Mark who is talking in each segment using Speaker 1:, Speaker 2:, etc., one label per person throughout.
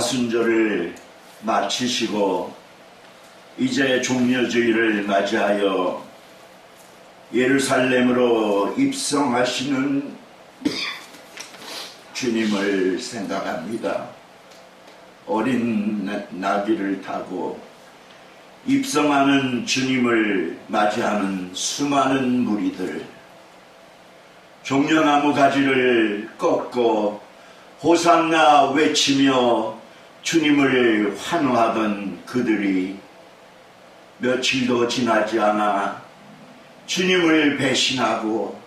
Speaker 1: 사순절을 마치시고 이제 종려주의를 맞이하여 예루살렘으로 입성하시는 주님을 생각합니다. 어린 나- 나귀를 타고 입성하는 주님을 맞이하는 수많은 무리들, 종려나무 가지를 꺾고 호산나 외치며 주님을 환호하던 그들이 며칠도 지나지 않아 주님을 배신하고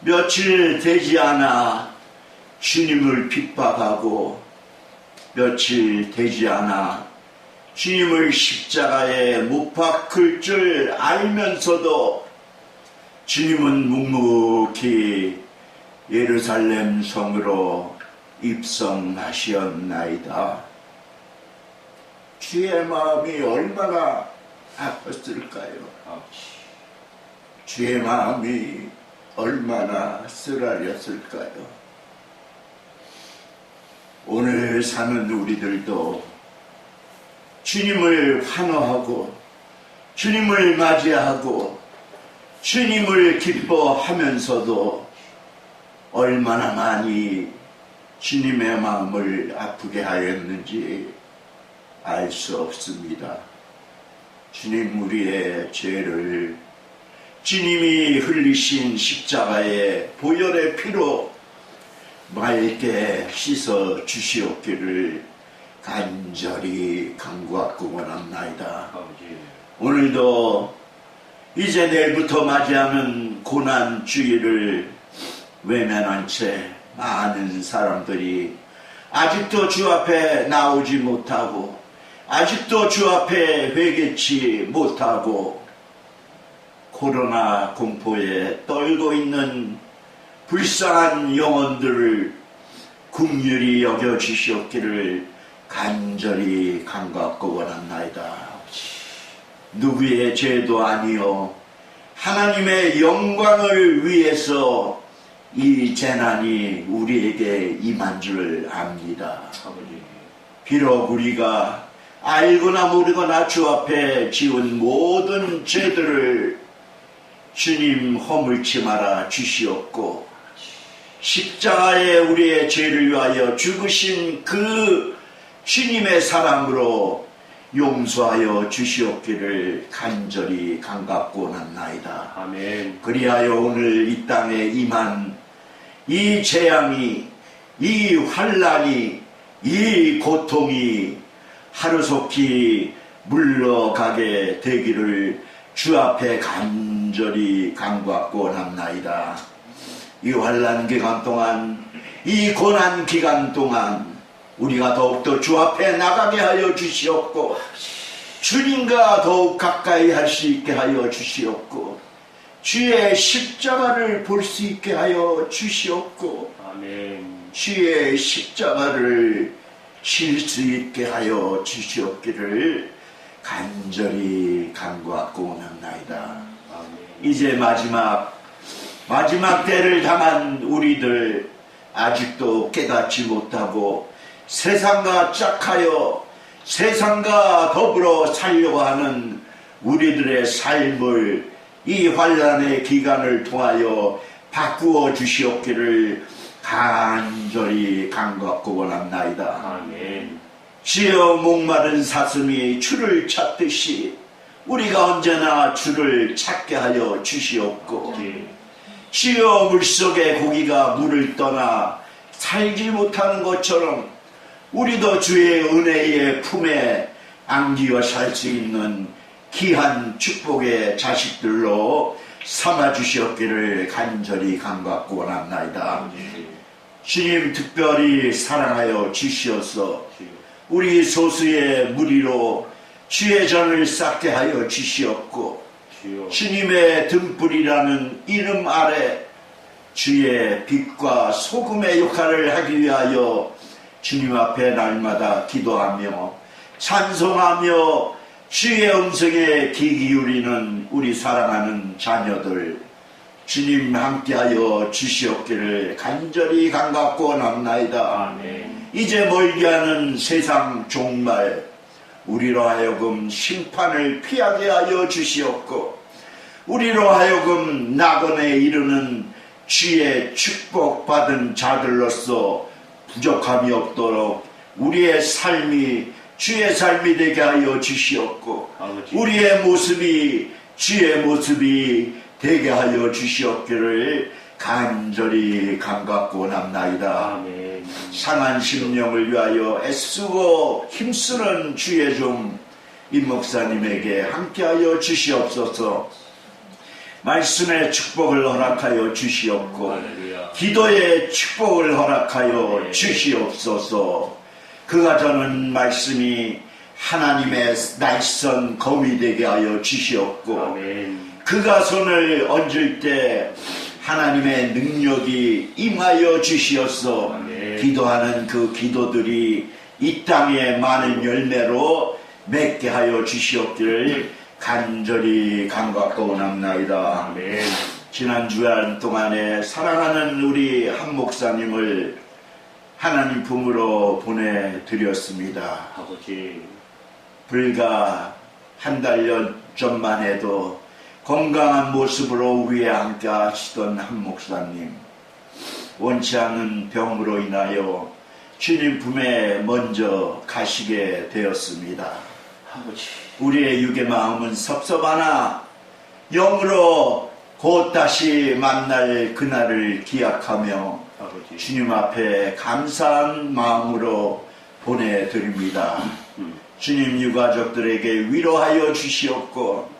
Speaker 1: 며칠 되지 않아 주님을 핍박하고 며칠 되지 않아 주님을 십자가에 못 박을 줄 알면서도 주님은 묵묵히 예루살렘 성으로 입성하시었나이다. 주의 마음이 얼마나 아팠을까요? 주의 마음이 얼마나 쓰라렸을까요? 오늘 사는 우리들도 주님을 환호하고 주님을 맞이하고 주님을 기뻐하면서도 얼마나 많이 주님의 마음을 아프게 하였는지 알 수 없습니다. 주님 우리의 죄를 주님이 흘리신 십자가의 보혈의 피로 맑게 씻어 주시옵기를 간절히 간구하고 원합나이다. 오늘도 이제 내일부터 맞이하는 고난 주일을 외면한 채 많은 사람들이 아직도 주 앞에 나오지 못하고 아직도 주 앞에 회개치 못하고 코로나 공포에 떨고 있는 불쌍한 영혼들을 국률이 여겨 주시옵기를 간절히 간과하고 원합나이다. 누구의 죄도 아니요 하나님의 영광을 위해서 이 재난이 우리에게 임한 줄 압니다.
Speaker 2: 아버지.
Speaker 1: 비록 우리가 알거나 모르거나 주 앞에 지은 모든 죄들을 주님 허물치 말아 주시옵고 십자가에 우리의 죄를 위하여 죽으신 그 주님의 사랑으로 용서하여 주시옵기를 간절히 간갑고 난나이다.
Speaker 2: 아멘.
Speaker 1: 그리하여 오늘 이 땅에 임한 이 재앙이, 이 환란이, 이 고통이 하루속히 물러가게 되기를 주 앞에 간절히 간구하고 원합나이다. 이 환란 기간 동안, 이 고난 기간 동안 우리가 더욱더 주 앞에 나가게 하여 주시옵고 주님과 더욱 가까이 할 수 있게 하여 주시옵고 주의 십자가를 볼 수 있게 하여 주시옵고
Speaker 2: 아멘.
Speaker 1: 주의 십자가를 칠수 있게 하여 주시옵기를 간절히 간구하고 원합나이다. 이제 마지막 마지막 때를 당한 우리들 아직도 깨닫지 못하고 세상과 짝하여 세상과 더불어 살려고 하는 우리들의 삶을 이 환란의 기간을 통하여 바꾸어 주시옵기를 간절히 간구하고 원합나이다.
Speaker 2: 아멘.
Speaker 1: 주여 목마른 사슴이 주를 찾듯이 우리가 언제나 주를 찾게 하여 주시옵고
Speaker 2: 아버지.
Speaker 1: 주여 물속의 고기가 물을 떠나 살지 못하는 것처럼 우리도 주의 은혜의 품에 안기어 살 수 있는 귀한 축복의 자식들로 삼아 주시옵기를 간절히 간구하고 원합나이다. 주님 특별히 사랑하여 주시어서. 우리 소수의 무리로 주의 전을 쌓게 하여 주시옵고. 주님의 등불이라는 이름 아래 주의 빛과 소금의 역할을 하기 위하여 주님 앞에 날마다 기도하며 찬송하며 주의 음성에 귀 기울이는 우리 사랑하는 자녀들 주님 함께하여 주시옵기를 간절히 간갑고 남나이다.
Speaker 2: 아멘.
Speaker 1: 이제 멀게 하는 세상 종말 우리로 하여금 심판을 피하게 하여 주시옵고 우리로 하여금 낙원에 이르는 주의 축복받은 자들로서 부족함이 없도록 우리의 삶이 주의 삶이 되게 하여 주시옵고
Speaker 2: 아버지.
Speaker 1: 우리의 모습이 주의 모습이 되게 하여 주시옵기를 간절히 감각고 남나이다.
Speaker 2: 아멘.
Speaker 1: 상한 심령을 위하여 애쓰고 힘쓰는 주의 종 임목사님에게 함께하여 주시옵소서 말씀의 축복을 허락하여 주시옵고. 기도의 축복을 허락하여
Speaker 2: 네.
Speaker 1: 주시옵소서 그가 저는 말씀이 하나님의 날선 검이 되게 하여 주시옵고
Speaker 2: 아멘.
Speaker 1: 그가 손을 얹을 때 하나님의 능력이 임하여
Speaker 2: 아멘.
Speaker 1: 기도하는 그 기도들이 이 땅에 많은 열매로 맺게 하여 주시옵기를 간절히 간과하고 원합나이다.
Speaker 2: 아멘.
Speaker 1: 지난 주간 동안에 사랑하는 우리 한 목사님을 하나님 품으로 보내드렸습니다.
Speaker 2: 아버지.
Speaker 1: 불과 한 달 전만 해도 건강한 모습으로 우리에 함께 하시던 한 목사님 원치 않는 병으로 인하여 주님 품에 먼저 가시게 되었습니다.
Speaker 2: 아버지.
Speaker 1: 우리의 육의 마음은 섭섭하나 영으로 곧 다시 만날 그날을 기약하며
Speaker 2: 아버지.
Speaker 1: 주님 앞에 감사한 마음으로 보내드립니다.
Speaker 2: 음.
Speaker 1: 주님 유가족들에게 위로하여 주시옵고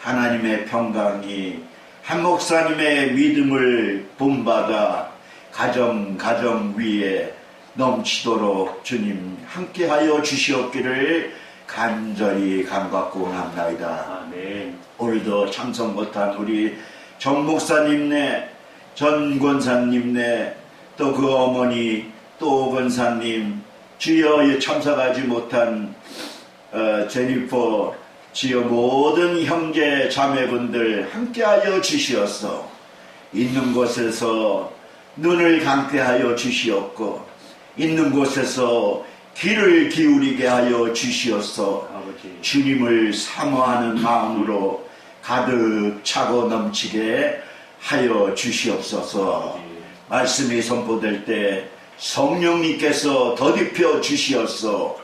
Speaker 1: 하나님의 평강이 한 목사님의 믿음을 본받아 가정 가정 위에 넘치도록 주님 함께하여 주시옵기를 간절히 감각고 합나이다.
Speaker 2: 아멘.
Speaker 1: 오늘도 참석 못한 우리 정 목사님네, 전 권사님네, 또 그 어머니, 또 권사님, 주여 참석하지 못한 어, 제니퍼, 주여 모든 형제 자매분들 함께하여 주시옵소. 있는 곳에서 눈을 감게 하여 주시옵고, 있는 곳에서 귀를 기울이게 하여 주시옵소.
Speaker 2: 아버지.
Speaker 1: 주님을 사모하는 마음으로 가득 차고 넘치게 하여 주시옵소서. 말씀이 선포될 때 성령님께서 더딥혀 주시옵소.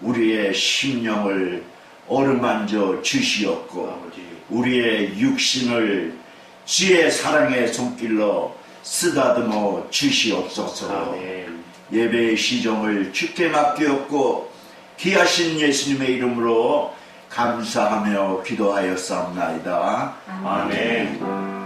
Speaker 1: 우리의 심령을 어루만져 주시옵고. 우리의 육신을 주의 사랑의 손길로 쓰다듬어 주시옵소서. 예배의 시정을 주께 맡기었고 귀하신 예수님의 이름으로 감사하며 기도하였사옵나이다.
Speaker 2: 아멘.